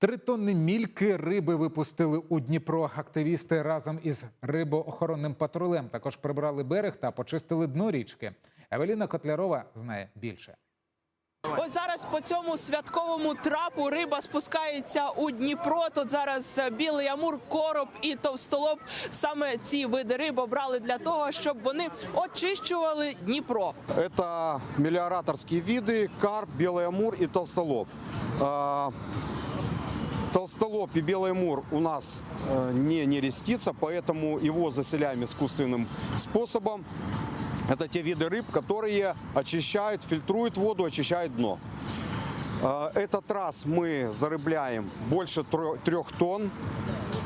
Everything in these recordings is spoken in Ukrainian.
Три тонни мільки риби випустили у Дніпро. Активісти разом із рибоохоронним патрулем також прибрали берег та почистили дно річки. Евеліна Котлярова знає більше. Ось зараз по цьому святковому трапу риба спускається у Дніпро. Тут зараз е, білий амур, короб і товстолоб. Саме ці види риб обрали для того, щоб вони очищували Дніпро. Это мелиораторские виды, карп, белый амур и толстолоб. А, Толстолоб и белый амур у нас э, не нерестится, поэтому его заселяем искусственным способом. Это те виды рыб, которые очищают, фильтруют воду, очищают дно. А, Этот раз мы зарыбляем больше тро- трех тонн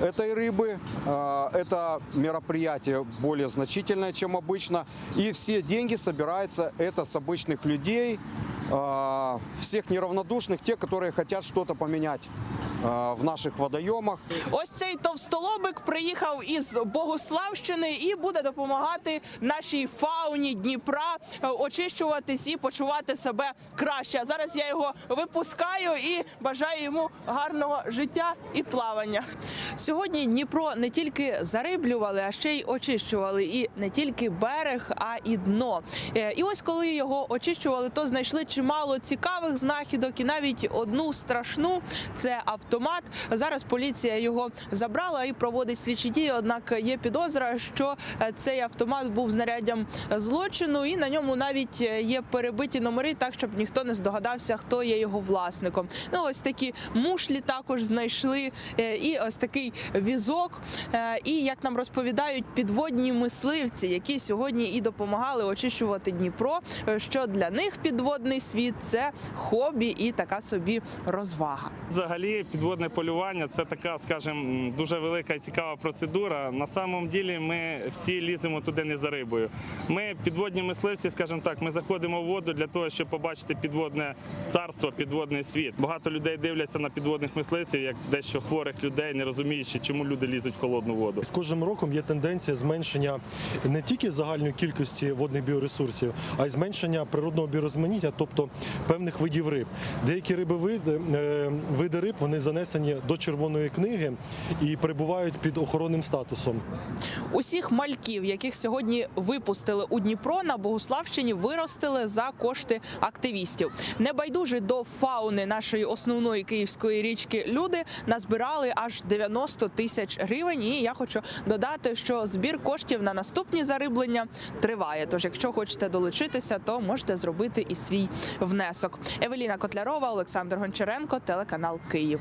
этой рыбы. А, Это мероприятие более значительное, чем обычно. И все деньги собираются это с обычных людей, а, всех неравнодушных, те, которые хотят что-то поменять в наших водоемах. Ось цей товстолобик приїхав із Богославщини і буде допомагати нашій фауні Дніпра е, очищуватись і почувати себе краще. А зараз я його випускаю і бажаю йому гарного життя і плавання. Сьогодні Дніпро не тільки зариблювали, а ще й очищували. І не тільки берег, а і дно. Е, І ось коли його очищували, то знайшли чимало цікавих знахідок, і навіть одну страшну це автомат. Зараз поліція його забрала і проводить слідчі дії. Однак є підозра, що е, цей автомат був знаряддям злочину, і на ньому навіть е, є перебиті номери, так щоб ніхто не здогадався, хто є його власником. Ну ось такі мушлі також знайшли, е, і ось такий візок. І як нам розповідають підводні мисливці, які сьогодні і допомагали очищувати Дніпро, що для них підводний світ це хобі і така собі розвага. Взагалі, підводне полювання це така, скажімо, дуже велика і цікава процедура. На самом ділі ми всі ліземо туди не за рибою. Ми підводні мисливці, скажімо так, ми заходимо в воду для того, щоб побачити підводне царство, підводний світ. Багато людей дивляться на підводних мисливців як дещо хворих людей, не розуміючи, чому люди лізуть в холодну воду. З кожним роком є тенденція зменшення не тільки загальної кількості водних біоресурсів, а й зменшення природного біорозманіття, тобто певних видів риб. Деякі риби е, види риб вони занесені до червоної книги і перебувають під охоронним статусом. Усіх мальків, яких сьогодні випустили у Дніпро на Богуславщині, виростили за кошти активістів. Небайдужі до фауни нашої основної київської річки люди назбирали аж 90 тисяч гривень. І я хочу додати, що збір коштів на наступні зариблення триває. Тож, якщо хочете долучитися, то можете зробити і свій внесок. Евеліна Котлярова, Олександр Гончаренко, телеканал Київ.